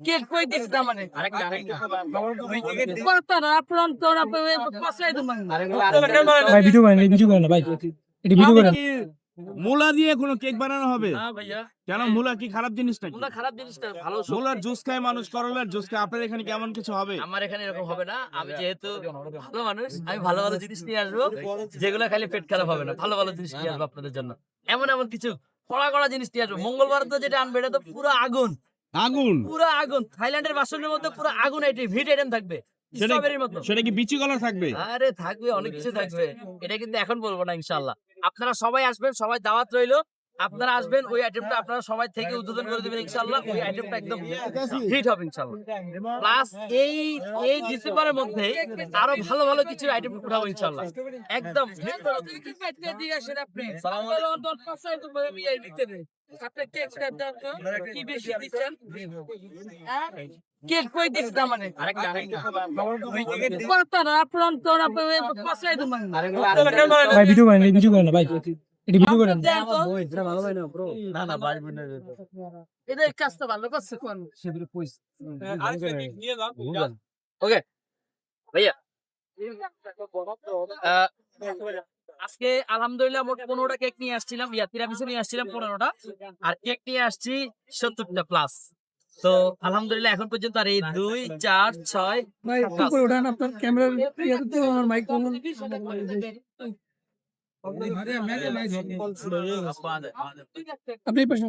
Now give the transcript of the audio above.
Cake কই this না মানে? কত না আপন তো না পাশাই দম ভাই ভিডিও করেন ভিডিও করেন ভাই। এটা ভিডিও করেন মূলা দিয়ে কোনো কেক বানানো হবে? হ্যাঁ ভাইয়া। কেন মূলা কি খারাপ জিনিস নাকি? খারাপ জিনিসটা ভালো সব- মূলার জুস খায় মানুষ করলার জুস খায়। আপনার এখানে কেমন কিছু হবে? আমার এখানে এরকম হবে না। আমি যেহেতু ভালো মানুষ আমি ভালো ভালো জিনিস নিয়ে আসব। যেগুলো খালি পেট খারাপ হবে না। ভালো ভালো জিনিস নিয়ে আসব আপনাদের জন্য। এমন এমন কিছু কড়া কড়া জিনিস নিয়ে আসব। মঙ্গলবার তো যেটা আনবে এটা তো পুরো আগুন। আগুন। পুরো আগুন। থাইল্যান্ডের বাসনের মধ্যে পুরো আগুন এটি ভিট আইটেম থাকবে। সেটা স্ট্রবেরির মতো। সেটা কি বিচি কলা থাকবে? আরে থাকবে অনেক কিছু থাকবে। এটা কিন্তু এখন বলব না ইনশাল্লাহ আপনারা সবাই আসবেন সবাই দাওয়াত রইল। আপনারা আসবেন ওই আইটেমটা আপনারা সবাই থেকে উদ্বোধন করে দিবেন ইনশাল্লাহ ওই আইটেমটা একদম হিট হবে ইনশাল্লাহ প্লাস এই এই ডিসেম্বরের মধ্যে আরও ভালো ভালো কিছু আইটেম উঠাবো ইনশাল্লাহ একদম কেক কই দিস না মানে কত না আপন তো না পাশাই দম ভাই ভিডিও করেন এই ভিডিও করেন না ভাই এটা ভিডিও করেন না না বাজবে না এদের কাজটা ভালো করছে কোন ওকে ভাইয়া আজকে আলহামদুলিল্লাহ মোট পনেরোটা কেক নিয়ে আসছিলাম ইয়া তিরামিসু নিয়ে আসছিলাম পনেরোটা আর কেক নিয়ে আসছি সত্তরটা প্লাস তো আলহামদুলিল্লাহ এখন পর্যন্ত আর এই দুই চার ছয় আপনার ক্যামেরা মাইক আপনি পাশে।